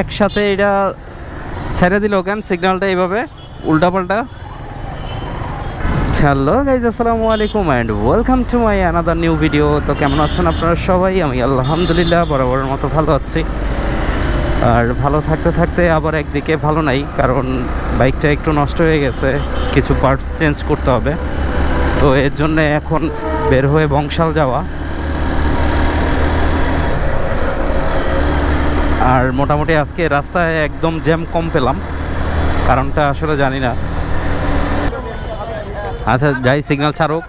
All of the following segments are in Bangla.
একসাথে এটা ছেড়ে দিল কেন? সিগন্যালটা এইভাবে, উল্টাপাল্টা। হ্যালো গাইজ আসসালামু আলাইকুম and welcome to my another new video তো কেমন আছেন আপনারা সবাই? আমি আলহামদুলিল্লাহ বরাবরের মতো ভালো আছি। আর ভালো থাকতে থাকতে আবার একদিকে ভালো নাই, কারণ বাইকটা একটু নষ্ট হয়ে গেছে, কিছু পার্টস চেঞ্জ করতে হবে। তো এর জন্যে এখন বের হয়ে বংশাল যাওয়া। আর মোটামুটি আজকে রাস্তায় একদম জ্যাম কম পেলাম, কারণটা আসলে জানি না। আচ্ছা যাই সিগন্যাল ছাড়ুক।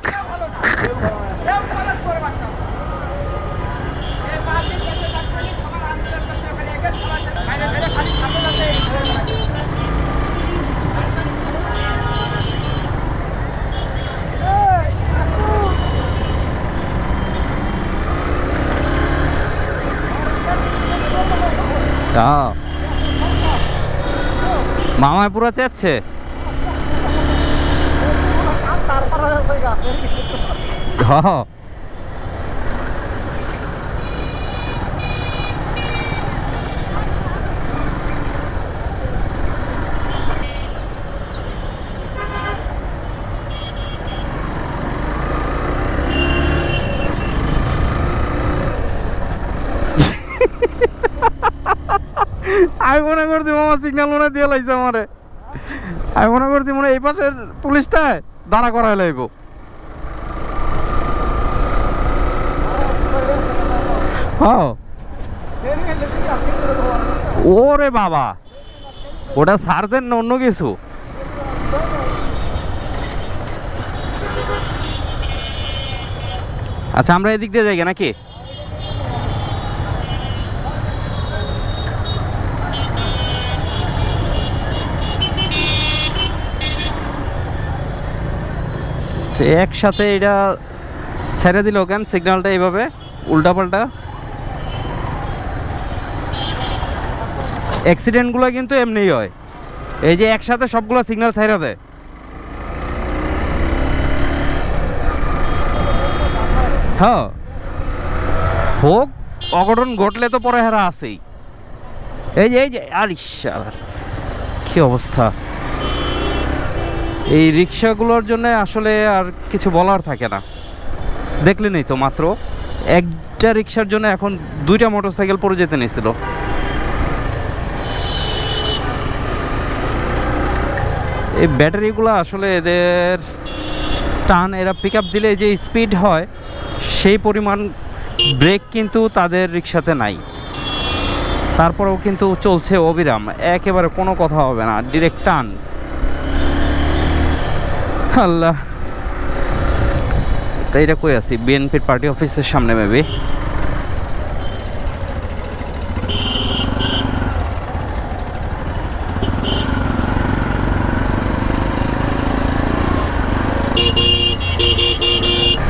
তা মামায় পুরো চেচ্ছে। হ আমি মনে করছি মামা সিগন্যাল মনে দিয়ে লাইছে আমারে। আমি মনে করছি মনে এই পাশের পুলিশটায় দাঁড়া করাই লাইব। হ্যাঁ। ওরে বাবা। ওটা সারদেন না অন্য কিছু? আচ্ছা আমরা এদিক দিয়ে যাই নাকি? তো একসাথে এটা ছেড়ে দিল কেন? সিগন্যালটা এইভাবে, উল্টাপাল্টা? অ্যাক্সিডেন্টগুলো কিন্তু এমনিই হয়। এই যে একসাথে সবগুলো সিগন্যাল ছেড়ে দেয়। হ্যাঁ। হোক, অঘটন ঘটলে তো পরে হেরা আছেই। এই যে এই যে আরিশার কি অবস্থা? এই রিক্সাগুলোর জন্য আসলে আর কিছু বলার থাকে না। দেখলেনই তো মাত্র, একটা রিক্সার জন্য এখন দুইটা মোটরসাইকেল পড়ে যেতে নিয়েছিল। এই ব্যাটারিগুলো আসলে এদের টান, এরা পিক দিলে যে স্পিড হয়, সেই পরিমাণ ব্রেক কিন্তু তাদের রিক্সাতে নাই। তারপরেও কিন্তু চলছে অবিরাম, একেবারে কোনো কথা হবে না ডিরেক্ট টান। আল্লাহ তো এটা কই আছি? বিএনপির পার্টি অফিসের সামনে মেবি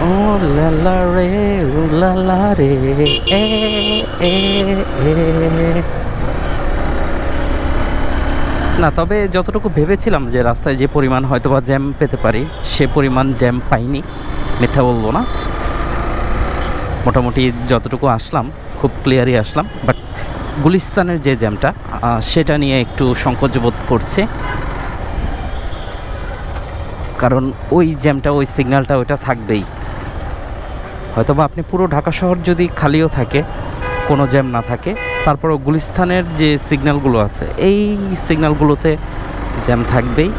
ও লালা রে ও লালা রে এ এ এ না, তবে যতটুকু ভেবেছিলাম যে রাস্তায় যে পরিমাণ হয়তো বা জ্যাম পেতে পারি, সে পরিমাণ জ্যাম পাইনি, মিথ্যা বলব না। মোটামুটি যতটুকু আসলাম, খুব ক্লিয়ারই আসলাম বাট গুলিস্তানের যে জ্যামটা সেটা নিয়ে একটু সংকোচ বোধ করছে। কারণ ওই জ্যামটা, ওই সিগন্যালটা ওইটা থাকবেই। হয়তোবা আপনি পুরো ঢাকা শহর যদি খালিও থাকে, কোনো জ্যাম না থাকে তারপরও গুলিস্তানের যে সিগন্যালগুলো আছে এই সিগন্যালগুলোতে জ্যাম থাকবেই।